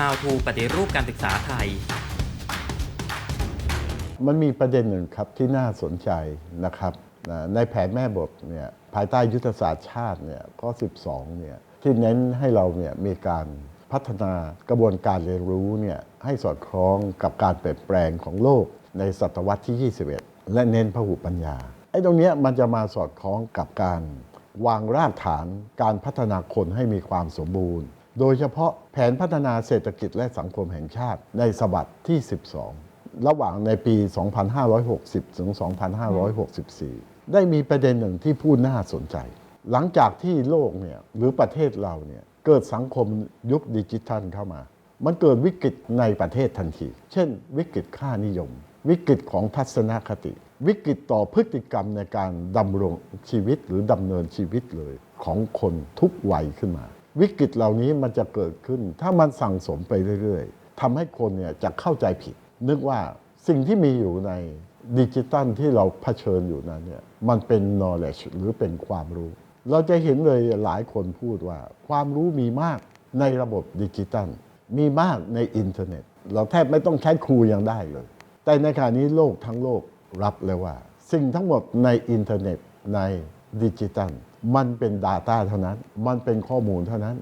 How to ปฏิรูปการศึกษาไทย มันมีประเด็นหนึ่งครับที่น่าสนใจนะครับในแผนแม่บทเนี่ยภายใต้ยุทธศาสตร์ชาติเนี่ยข้อ 12เนี่ยที่เน้นให้เราเนี่ยมีการพัฒนากระบวนการเรียนรู้เนี่ยให้สอดคล้องกับการเปลี่ยนแปลงของโลกในศตวรรษที่ 21 และเน้นพหุปัญญาไอ้ตรงเนี้ยมันจะมาสอดคล้องกับการวางรากฐานการพัฒนาคนให้มีความสมบูรณ์ โดยเฉพาะแผนพัฒนาเศรษฐกิจและสังคมแห่งชาติในสบัดที่ 12 ระหว่างในปี 2560 ถึง 2564 ได้มีประเด็นหนึ่งที่พูดน่าสนใจ หลังจากที่โลกเนี่ยหรือประเทศเราเนี่ยเกิดสังคมยุคดิจิทัลเข้ามา มันเกิดวิกฤตในประเทศทันที เช่น วิกฤตค่านิยม วิกฤตของทัศนคติ วิกฤตต่อพฤติกรรมในการดำรงชีวิตหรือดำเนินชีวิตเลยของคนทุกวัยขึ้นมา วิกฤตเหล่านี้มันจะเกิดขึ้น ถ้ามันสั่งสมไปเรื่อยๆทำให้คนเนี่ยจะเข้าใจผิด นึกว่าสิ่งที่มีอยู่ในดิจิตัลที่เราเผชิญอยู่นั้นเนี่ยมันเป็น knowledge หรือเป็นความรู้ เราจะเห็นเลยหลายคนพูดว่า ความรู้มีมากในระบบดิจิตัล มีมากในอินเทอร์เน็ต เราแทบไม่ต้องใช้ครูยังได้เลย แต่ในขณะนี้โลกทั้งโลกรับแล้วว่า สิ่งทั้งหมดในอินเทอร์เน็ตใน ดิจิตัล มันเป็น Data เท่านั้น มันเป็นข้อมูลเท่านั้น